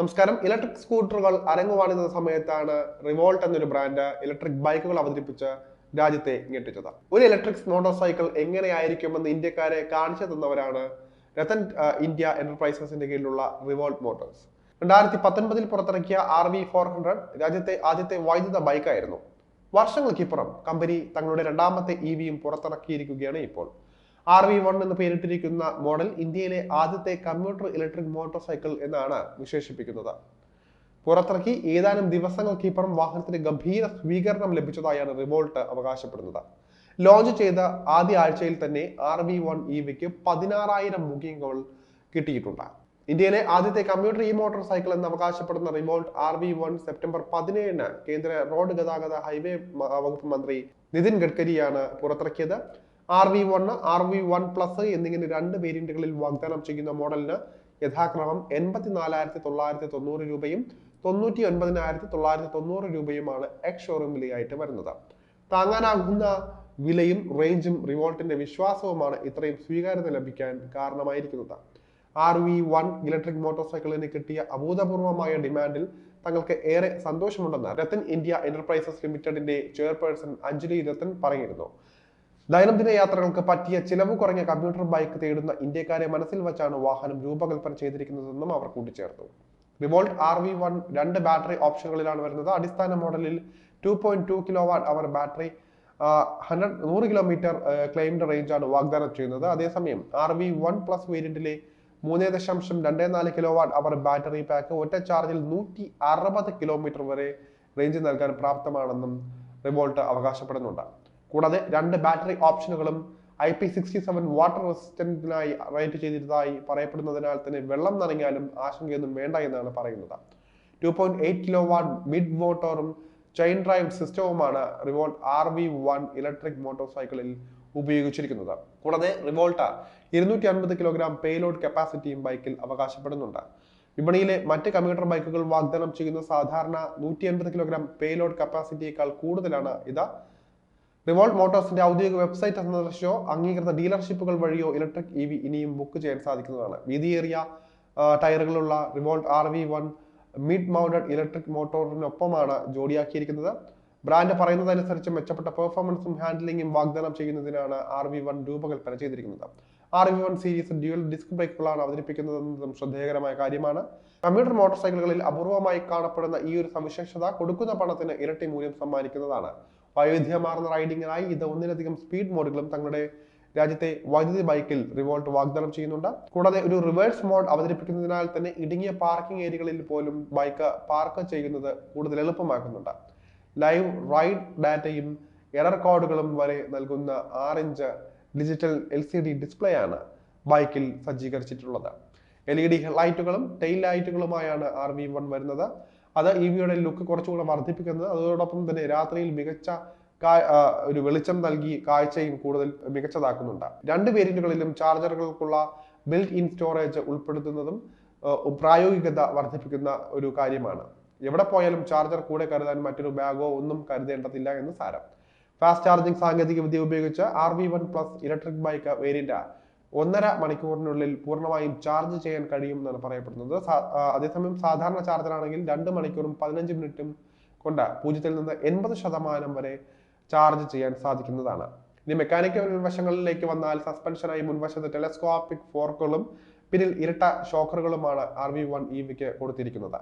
നമസ്കാരം. ഇലക്ട്രിക് സ്കൂട്ടറുകൾ അരങ്ങുവാണിരുന്ന സമയത്താണ് റിവോൾട്ട് എന്നൊരു ബ്രാൻഡ് ഇലക്ട്രിക് ബൈക്കുകൾ അവതരിപ്പിച്ച് രാജ്യത്തെ ഞെട്ടിച്ചത്. ഒരു ഇലക്ട്രിക് മോട്ടോർ സൈക്കിൾ എങ്ങനെയായിരിക്കുമെന്ന് ഇന്ത്യക്കാരെ കാണിച്ചു തന്നവരാണ് രത്തൻ ഇന്ത്യ എന്റർപ്രൈസസിന്റെ കീഴിലുള്ള റിവോൾട്ട് മോട്ടോഴ്സ് രണ്ടായിരത്തി പത്തൊൻപതിൽ പുറത്തിറക്കിയ ആർ വി ഫോർ ഹൺഡ്രഡ് രാജ്യത്തെ ആദ്യത്തെ വൈദ്യുത ബൈക്കായിരുന്നു. വർഷങ്ങൾക്കിപ്പുറം കമ്പനി തങ്ങളുടെ രണ്ടാമത്തെ ഇ വിയും പുറത്തിറക്കിയിരിക്കുകയാണ് ഇപ്പോൾ. ആർ വി വൺ എന്ന് പേരിട്ടിരിക്കുന്ന മോഡൽ ഇന്ത്യയിലെ ആദ്യത്തെ കമ്പ്യൂട്ടർ ഇലക്ട്രിക് മോട്ടോർ സൈക്കിൾ എന്നാണ് വിശേഷിപ്പിക്കുന്നത്. പുറത്തിറക്കി ഏതാനും ദിവസങ്ങൾക്കിപ്പുറം വാഹനത്തിന് ഗംഭീര സ്വീകരണം ലഭിച്ചതായാണ് റിവോൾട്ട് അവകാശപ്പെടുന്നത്. ലോഞ്ച് ചെയ്ത ആദ്യ ആഴ്ചയിൽ തന്നെ ആർ വി വൺ ഇ വിക്ക് പതിനാറായിരം ബുക്കിംഗുകൾ കിട്ടിയിട്ടുണ്ട്. ഇന്ത്യയിലെ ആദ്യത്തെ കമ്പ്യൂട്ടർ ഇ മോട്ടോർ സൈക്കിൾ എന്ന് അവകാശപ്പെടുന്ന Revolt R V one September പതിനേഴിന് കേന്ദ്ര റോഡ് ഗതാഗത ഹൈവേ വകുപ്പ് മന്ത്രി നിതിൻ ഗഡ്കരിയാണ് പുറത്തിറക്കിയത്. R V one R V one plus എന്നിങ്ങനെ രണ്ട് വേരിയന്റുകളിൽ വാഗ്ദാനം ചെയ്യുന്ന മോഡലിന് യഥാക്രമം എൺപത്തിനാലായിരത്തി തൊള്ളായിരത്തി തൊണ്ണൂറ് രൂപയും തൊണ്ണൂറ്റി ഒൻപതിനായിരത്തി തൊള്ളായിരത്തി തൊണ്ണൂറ് രൂപയുമാണ് എക്സ് ഷോറൂം വിലയായിട്ട് വരുന്നത്. താങ്ങാനാകുന്ന വിലയും റേഞ്ചും റിവോൾട്ടിന്റെ വിശ്വാസവുമാണ് ഇത്രയും സ്വീകാര്യത ലഭിക്കാൻ കാരണമായിരിക്കുന്നത്. R V one electric motor സൈക്കിളിന് കിട്ടിയ അഭൂതപൂർവമായ ഡിമാൻഡിൽ തങ്ങൾക്ക് ഏറെ സന്തോഷമുണ്ടെന്ന് രത്തൻ ഇന്ത്യ എന്റർപ്രൈസസ് ലിമിറ്റഡിന്റെ ചെയർപേഴ്സൺ അഞ്ജലി രത്തൻ പറഞ്ഞിരുന്നു ദൈനംദിന യാത്രകൾക്ക് പറ്റിയ ചിലവ് കുറഞ്ഞ കമ്പ്യൂട്ടർ ബൈക്ക് തേടുന്ന ഇന്ത്യക്കാരെ മനസ്സിൽ വച്ചാണ് വാഹനം രൂപകൽപ്പന ചെയ്തിരിക്കുന്നതെന്നും അവർ കൂട്ടിച്ചേർത്തു. റിവോൾട്ട് ആർ വി വൺ രണ്ട് ബാറ്ററി ഓപ്ഷനുകളിലാണ് വരുന്നത്. അടിസ്ഥാന മോഡലിൽ two point two kilo watt hour battery hundred നൂറ് കിലോമീറ്റർ ക്ലെയിംഡ് റേഞ്ചാണ് വാഗ്ദാനം ചെയ്യുന്നത്. അതേസമയം ആർ വി വൺ പ്ലസ് വേരിയന്റിലെ മൂന്ന് ദശാംശം രണ്ട് നാല് kilo watt hour battery pack ഒറ്റ ചാർജിൽ നൂറ്റി അറുപത് കിലോമീറ്റർ വരെ റേഞ്ച് നൽകാൻ പ്രാപ്തമാണെന്നും റിവോൾട്ട് അവകാശപ്പെടുന്നുണ്ട്. കൂടാതെ രണ്ട് ബാറ്ററി ഓപ്ഷനുകളും I P sixty seven water റെസിസ്റ്റന്റിനായി rate ചെയ്തിരുന്നതായി പറയപ്പെടുന്നതിനാൽ തന്നെ വെള്ളം നനഞ്ഞാലും ആശങ്കയൊന്നും വേണ്ട എന്നാണ് പറയുന്നത്. Two point eight kilo watt mid മോട്ടോറും chain drive സിസ്റ്റവുമാണ് Revolt R V one electric motor സൈക്കിളിൽ ഉപയോഗിച്ചിരിക്കുന്നത്. കൂടാതെ റിവോൾട്ട ഇരുന്നൂറ്റി അൻപത് കിലോഗ്രാം പേലോഡ് കപ്പാസിറ്റിയും ബൈക്കിൽ അവകാശപ്പെടുന്നുണ്ട്. വിപണിയിലെ മറ്റ് കമ്പ്യൂട്ടർ ബൈക്കുകൾ വാഗ്ദാനം ചെയ്യുന്ന സാധാരണ നൂറ്റി അൻപത് കിലോഗ്രാം പേലോഡ് കപ്പാസിറ്റിയേക്കാൾ കൂടുതലാണ് ഇത്. റിവോൾട്ട് മോട്ടോഴ്സിന്റെ ഔദ്യോഗിക വെബ്സൈറ്റ് സന്ദർശിച്ചോ അംഗീകൃത ഡീലർഷിപ്പുകൾ വഴിയോ ഇലക്ട്രിക് ഇ വി ഇനിയും ബുക്ക് ചെയ്യാൻ സാധിക്കുന്നതാണ്. വീതിയേറിയ ടയറുകളുള്ള Revolt R V one mid mounted electric മോട്ടോറിനൊപ്പമാണ് ജോഡിയാക്കിയിരിക്കുന്നത്. ബ്രാൻഡ് പറയുന്നതനുസരിച്ച് മെച്ചപ്പെട്ട പെർഫോമൻസും ഹാൻഡിലിംഗും വാഗ്ദാനം ചെയ്യുന്നതിനാണ് ആർ വി വൺ രൂപകൽപ്പന ചെയ്തിരിക്കുന്നത്. R V one series dual disc ബ്രേക്കുകളാണ് അവതരിപ്പിക്കുന്നതെന്നതും ശ്രദ്ധേയകരമായ കാര്യമാണ്. കമ്പ്യൂട്ടർ മോട്ടോർ സൈക്കിളുകളിൽ അപൂർവമായി കാണപ്പെടുന്ന ഈ ഒരു സവിശേഷത കൊടുക്കുന്ന പണത്തിന് ഇരട്ടി മൂല്യം സമ്മാനിക്കുന്നതാണ്. വൈവിധ്യമാർന്ന റൈഡിങ്ങിനായി ഇത് ഒന്നിലധികം സ്പീഡ് മോഡുകളും തങ്ങളുടെ രാജ്യത്തെ വൈദ്യുതി ബൈക്കിൽ റിവോൾട്ട് വാഗ്ദാനം ചെയ്യുന്നുണ്ട്. കൂടാതെ ഒരു റിവേഴ്സ് മോഡ് അവതരിപ്പിക്കുന്നതിനാൽ തന്നെ ഇടുങ്ങിയ പാർക്കിംഗ് ഏരിയകളിൽ പോലും ബൈക്ക് പാർക്ക് ചെയ്യുന്നത് കൂടുതൽ എളുപ്പമാക്കുന്നുണ്ട്. ലൈവ് റൈഡ് ഡാറ്റയും എറർ കോഡുകളും വരെ നൽകുന്ന ആറ് inch digital L C D display ആണ് ബൈക്കിൽ സജ്ജീകരിച്ചിട്ടുള്ളത്. എൽ ഇ ഡി ലൈറ്റുകളും ടെയിൽ ലൈറ്റുകളുമായാണ് ആർ വി വൺ വരുന്നത്. അത് ഇ വിയുടെ ലുക്ക് കുറച്ചുകൂടെ വർദ്ധിപ്പിക്കുന്നത്. അതോടൊപ്പം തന്നെ രാത്രിയിൽ മികച്ച ഒരു വെളിച്ചം നൽകി കാഴ്ചയും കൂടുതൽ മികച്ചതാക്കുന്നുണ്ട്. രണ്ട് വേരിയന്റുകളിലും ചാർജറുകൾക്കുള്ള ബിൽറ്റ് ഇൻ സ്റ്റോറേജ് ഉൾപ്പെടുത്തുന്നതും പ്രായോഗികത വർദ്ധിപ്പിക്കുന്ന ഒരു കാര്യമാണ്. എവിടെ പോയാലും ചാർജർ കൂടെ കരുതാൻ മറ്റൊരു ബാഗോ ഒന്നും കരുതേണ്ടതില്ല എന്ന് സാരം. ഫാസ്റ്റ് ചാർജിംഗ് സാങ്കേതിക വിദ്യ ഉപയോഗിച്ച് R V one plus electric bike variant ഒന്നര മണിക്കൂറിനുള്ളിൽ പൂർണമായും ചാർജ് ചെയ്യാൻ കഴിയും എന്നാണ് പറയപ്പെടുന്നത്. അതേസമയം സാധാരണ ചാർജറാണെങ്കിൽ രണ്ട് മണിക്കൂറും പതിനഞ്ച് മിനിറ്റും കൊണ്ട് പൂജ്യത്തിൽ നിന്ന് എൺപത് ശതമാനം വരെ ചാർജ് ചെയ്യാൻ സാധിക്കുന്നതാണ്. ഇനി മെക്കാനിക്കൽ മുൻവശങ്ങളിലേക്ക് വന്നാൽ സസ്പെൻഷനായി മുൻവശത്ത് ടെലസ്കോപ്പിക് ഫോർക്കുകളും പിന്നിൽ ഇരട്ട ഷോക്കറുകളുമാണ് ആർ വി വൺ ഇ വിക്ക് കൊടുത്തിരിക്കുന്നത്.